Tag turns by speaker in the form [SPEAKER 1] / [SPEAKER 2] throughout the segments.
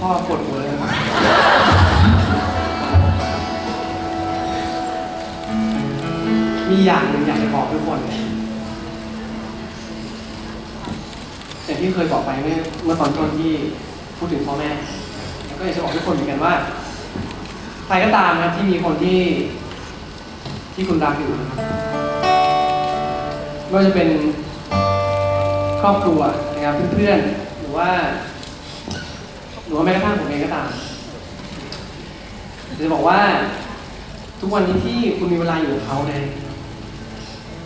[SPEAKER 1] พ่อปวดหัวเลยครับมีอย่างหนึ่งอยากจะบอกทุกคนอย่างที่เคยบอกไปเมื่อเมื่อตอนต้นที่พูดถึงพ่อแม่ แล้วก็อยากจะบอกทุกคนเหมือนกันว่าใครก็ตามนะที่มีคนที่ที่คุณรักอยู่นะครับไม่ว่าจะเป็นครอบครัวนะครับเพื่อนๆหรือว่า หรือว่าแม้กระทั่งผมเองก็ตามจะบอกว่า ทุกวันนี้ที่คุณมีเวลาอยู่กับเขาเนี่ย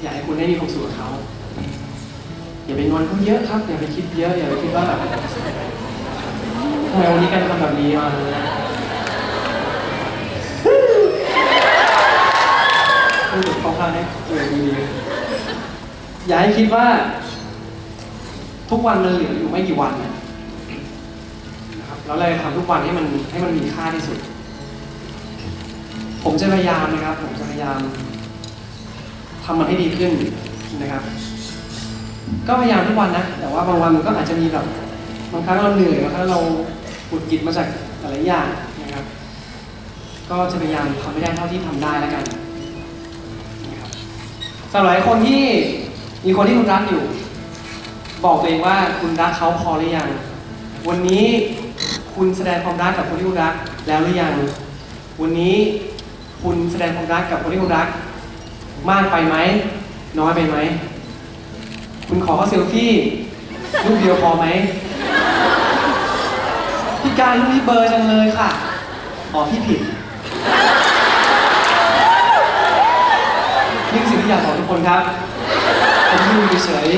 [SPEAKER 1] อยากให้คุณได้มีความสุขกับเขาอย่าไปงอนเขาเยอะครับ อย่าไปคิดเยอะ อย่าไปคิดว่าแบบทำไมวันนี้กันทำแบบนี้มาพูดถึงข้าข้างให้ตัวเองดีๆอย่าให้คิดว่า ทุกวันมันเหลืออยู่ไม่กี่วันนะนะครับ แล้วเราจะทำทุกวันให้มันให้มันมีค่าที่สุด ผมจะพยายามนะครับ ผมจะพยายามทำมันให้ดีขึ้นนะครับ ก็พยายามทุกวันนะ แต่ว่าบางวันมันก็อาจจะมีแบบบางครั้งเราเหนื่อยบางครั้งเราหุดหงิดมาจากหลายๆอย่างนะครับ ก็จะพยายามทำให้ได้เท่าที่ทำได้แล้วกันนะครับสำหรับหลายคนที่มีคนที่คุณรักอยู่ บอกตัวเองว่าคุณรักเขาพอหรือยังวันนี้ คุณแสดงความรักกับคนที่คุณรักแล้วหรือยัง วันนี้คุณแสดงความรักกับคนที่คุณรัก มากไปไหม น้อยไปไหม คุณขอเขาเซลฟี่รูปเดียวพอไหมพี่การรูปนี้เบอร์จังเลยค่ะอ๋อพี่ผิดนี่สิ่งที่อยากบอกทุกคนครับผมยืนเฉย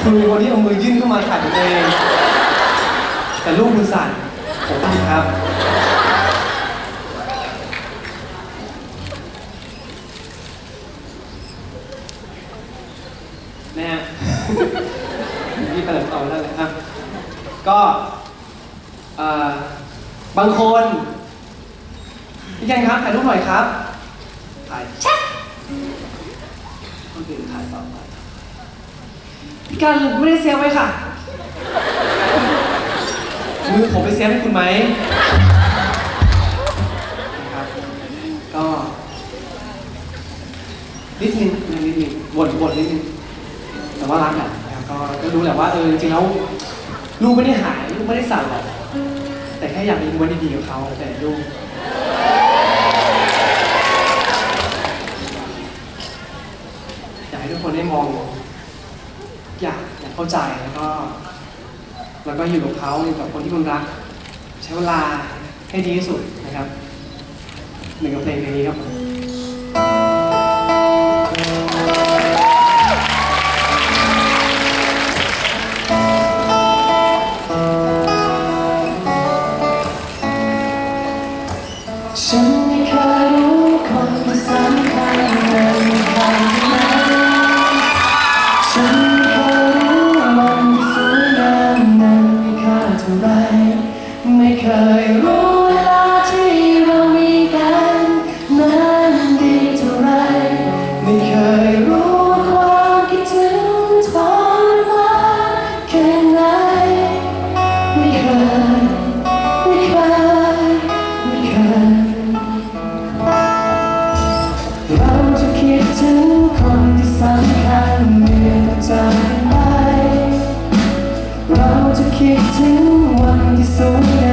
[SPEAKER 1] คุณมีคนที่เอามือยื่นเข้ามาถ่ายตัวเอง แต่ลูกคุณสั่นผมผิดครับนะฮะพี่ไปหลังต่อได้เลยอะก็เอ่อบางคนพี่แกงครับถ่ายรูปหน่อยครับ ถ่ายชัดคนอื่นถ่ายต่อไปพี่การไม่ได้เซฟไว้ค่ะ มือผมไปเซฟให้คุณไหมนะครับ ก็นิดนึงนิดนึงบ่นบ่นนิดนึงแต่ว่ารักแหละนะครับก็ก็รู้แหละว่าเออจริงๆแล้วลูกไม่ได้หายลูกไม่ได้สั่นหรอกแต่แค่อยากมีวันดีๆกับเขาแต่ลูกอยากให้ทุกคนได้มองอยากอยากเข้าใจแล้วก็ แล้วก็อยู่กับเขาอยู่กับคนที่คุณรัก ใช้เวลาให้ดีที่สุดนะครับหนึ่งกับเพลงเพลงนี้ครับ
[SPEAKER 2] สำคัญเมื่อต้องจำไปเราจะคิดถึงวันที่สูญ